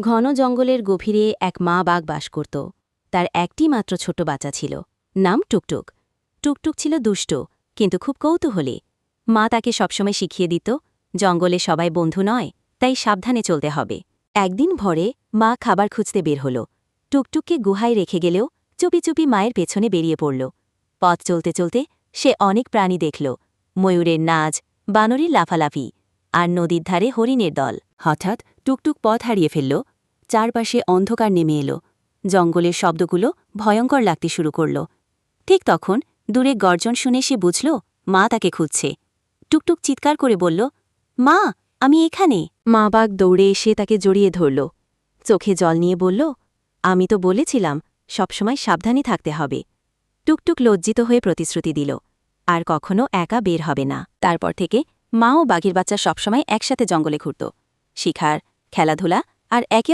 ঘন জঙ্গলের গভীরে এক মা বাঘ বাস করত। তার একটি মাত্র ছোট বাচ্চা ছিল, নাম টুকটুক। টুকটুক ছিল দুষ্ট, কিন্তু খুব কৌতূহলী। মা তাকে সবসময় শিখিয়ে দিত, জঙ্গলে সবাই বন্ধু নয়, তাই সাবধানে চলতে হবে। একদিন ভরে মা খাবার খুঁজতে বের হল। টুকটুককে গুহায় রেখে গেলেও চুপি চুপি মায়ের পেছনে বেরিয়ে পড়ল। পথ চলতে চলতে সে অনেক প্রাণী দেখল, ময়ূরের নাচ বানরের লাফালাফি আর নদীর ধারে হরিণের দল। হঠাৎ টুকটুক পথ হারিয়ে ফেলল, চারপাশে অন্ধকার নেমে এলো, জঙ্গলের শব্দগুলো ভয়ঙ্কর লাগতে শুরু করল। ঠিক তখন দূরে গর্জন শুনে সে বুঝল, মা তাকে খুঁজছে। টুকটুক চিৎকার করে বলল, মা, আমি এখানে। মা বাঘ দৌড়ে এসে তাকে জড়িয়ে ধরল। চোখে জল নিয়ে বলল, আমি তো বলেছিলাম, সবসময় সাবধানে থাকতে হবে। টুকটুক লজ্জিত হয়ে প্রতিশ্রুতি দিল, আর কখনো একা বের হবে না। তারপর থেকে মা ও বাঘের বাচ্চা সবসময় একসাথে জঙ্গলে ঘুরত। শিখার খেলাধুলা আর একে